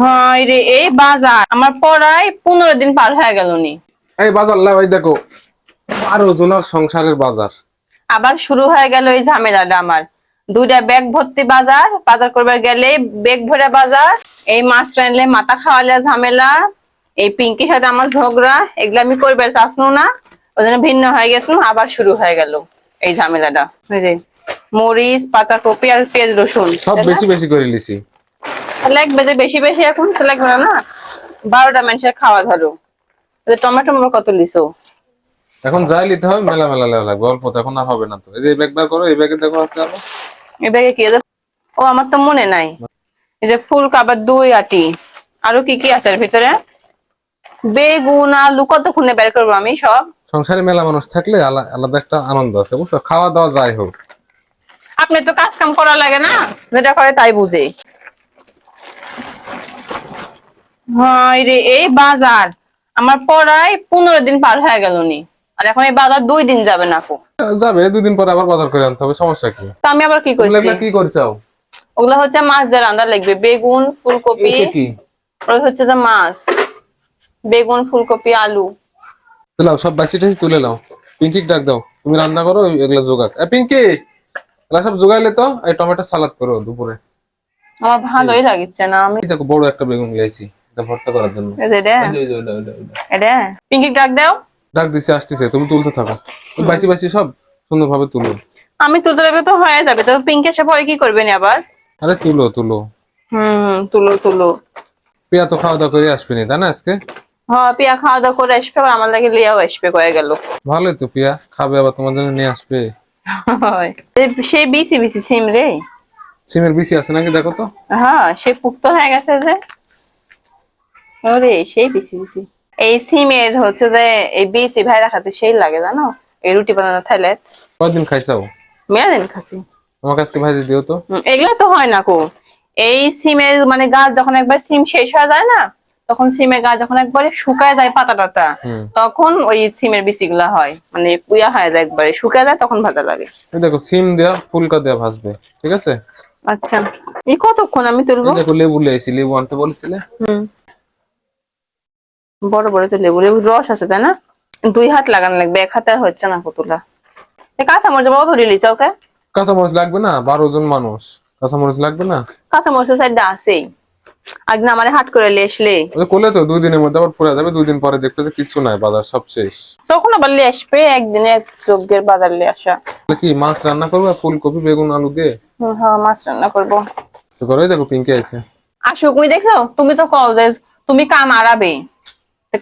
হয় রে এই বাজার। আমার পড়ায় পনেরো দিন পার হয়ে গেল নি। এই বাজার লাগাই দেখো আরও জোনার সংসারের বাজার। আবার শুরু হয়ে গেল এই ঝামেলাটা আমার। দুইটা ব্যাগ ভর্তি বাজার বাজার করবার গেলে ব্যাগ ভরে বাজার এই মাছ রানলে মাথা খাওয়ালে ঝামেলা এই পিঙ্কির সাথে আমার ঝগড়া এগুলো আমি করবার চাচ্ছিলাম না। ওই জন্য ভিন্ন হয়ে গেছিলাম আবার শুরু হয়ে গেল এই ঝামেলাটা। মরিচ পাতাকপি আর পেঁয়াজ রসুন। সব বেশি বেশি করে লিছি লাগবে যে বেশি বেশি এখন তো লাগবে না না? বারোটা মানুষের খাওয়া ধরো। টমেটো মোটর কত লিছো? এখন যাই নিতে হবে মেলা মেলা লেওয়া লাগবে অল্প তো এখন আর হবে না তো। এই যে এই ব্যাগ করো এই ব্যাগে দেখো আছে আরও। এই ব্যাগে কি? ও আমার তো মনে নাই। এই যে ফুল কাবার দুই আটি। আরও কি কি আছে এর ভিতরে? বেগুন আলু কতক্ষণে বের করব আমি সব? সংসারে মেলা মানুষ থাকলে আলা- আলাদা একটা আনন্দ আছে বুঝছ? খাওয়া দাওয়া যাই হোক। আপনি তো কাজ কাম করা লাগে না যেটা করে তাই বুঝে। হয় রে এই বাজার। আমার পড়ায় পনেরো দিন পার হয়ে গেল নি। আর এখন এই বাজার দুই দিন যাবে না যাবে দুদিন পরে আবার বাজার করে আনতে হবে সমস্যা কি? তো আমি আবার কি করছি? কি করছাও? ওগুলা হচ্ছে মাছ দিয়ে রান্না লাগবে বেগুন ফুলকপি ওই হচ্ছে যে মাছ। বেগুন ফুলকপি আলু। তুলাও সব বাসি টাসি তুলে নাও। পিঙ্কি ডাক দাও তুমি রান্না করো এগুলা জোগাক। এ পিঙ্কি এগুলা সব জোগাইলে তো এই টমেটো সালাদ করো দুপুরে। আমার ভালোই লাগিচ্ছে না আমি দেখো বড় একটা বেগুন লাইছি এটা ভর্তা করার জন্য। এটা? পিঙ্কি ডাক দাও। ডাক দিছে আসতেছে। তুমি তুলতে থাকো। বাসি বাসি সব সুন্দর ভাবে তুলো। আমি তুলতে লাগলে তো হয়ে যাবে। তো পিঙ্কি এসে পরে কি করবেন আবার? আরে তুলো তুলো। হুম তুলো তুলো। পিয়া তো খাওয়া দাওয়া করে আসবেনি তাই না আজকে? হ্যাঁ পিয়া খাওয়া দাওয়া করে আসবে আবার আমার লাগে লিয়াও আসবে কয়ে গেল। ভালোই তো পিয়া খাবে আবার তোমার জন্য নিয়ে আসবে। সেই বিসি বিসি সিম রে। সিমের বিসি আছে নাকি দেখো তো। হ্যাঁ সে পুক্ত হয়ে গেছে যে। ওরে সেই বিসি বিসি এই সিমের হচ্ছে যে এই বিসি ভাই রাখাতে সেই লাগে জানো? এই রুটি বানানো থাইলে। কয়দিন খাইছাও? মেলা দিন খাসি আমাকে আজকে ভাজি দিও তো। এগুলা তো হয় না কো। এই সিমের মানে গাছ যখন একবার সিম শেষ হয়ে যায় না তখন সিমের গাছ যখন একবারে শুকায় যায় পাতা টাতা তখন ওই সিমের বিচি গুলা হয়। মানে পুয়া হয়ে যায় একবারে। শুকায় যায় তখন ভাজা লাগে। দেখো সিম দেয়া ফুলকা দেয়া ভাজবে ঠিক আছে? আচ্ছা। এই কতক্ষণ আমি তুলবো? দেখো লেবু লিয়েছি লেবু আনতে বলছিলে? হুম। বড় বড় তো লেবু লেবু রস আছে তাই না? দুই হাত লাগানো লাগবে এক হাতে আর হচ্ছে না কতুলা কাঁচা মরিচ বাবা ধরে লিছে ওকে? কাঁচামরিচ লাগবে না? বারো জন মানুষ। কাঁচামরিচ লাগবে না? কাঁচা মরিচের সাইডটা আছেই। হাট করে আসলে করলে তো দুই দিনের মধ্যে আবার পুরা যাবে দুই দিন পরে দেখতে যে কিছু নাই বাজার সব শেষ। তখন আবার নিয়ে আসবে একদিনে যজ্ঞের বাজার নিয়ে আসা। কি মাছ রান্না করবে ফুলকপি বেগুন আলু দিয়ে? হ্যাঁ মাছ রান্না করব। করো দেখো পিঙ্কি আছে আসুক তুমি দেখছ তুমি তো কও যে তুমি কাম আরাবে।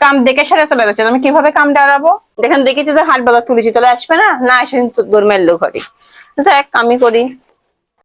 কাম দেখে সাথে চলে যাচ্ছে। আমি কীভাবে কাম ডাড়াবো দেখেন, দেখেছি যে হাট বাজার তুলেছি চলে আসবে না? না, এসে দৌড় মেললো ঘরে। যাক আমি করি।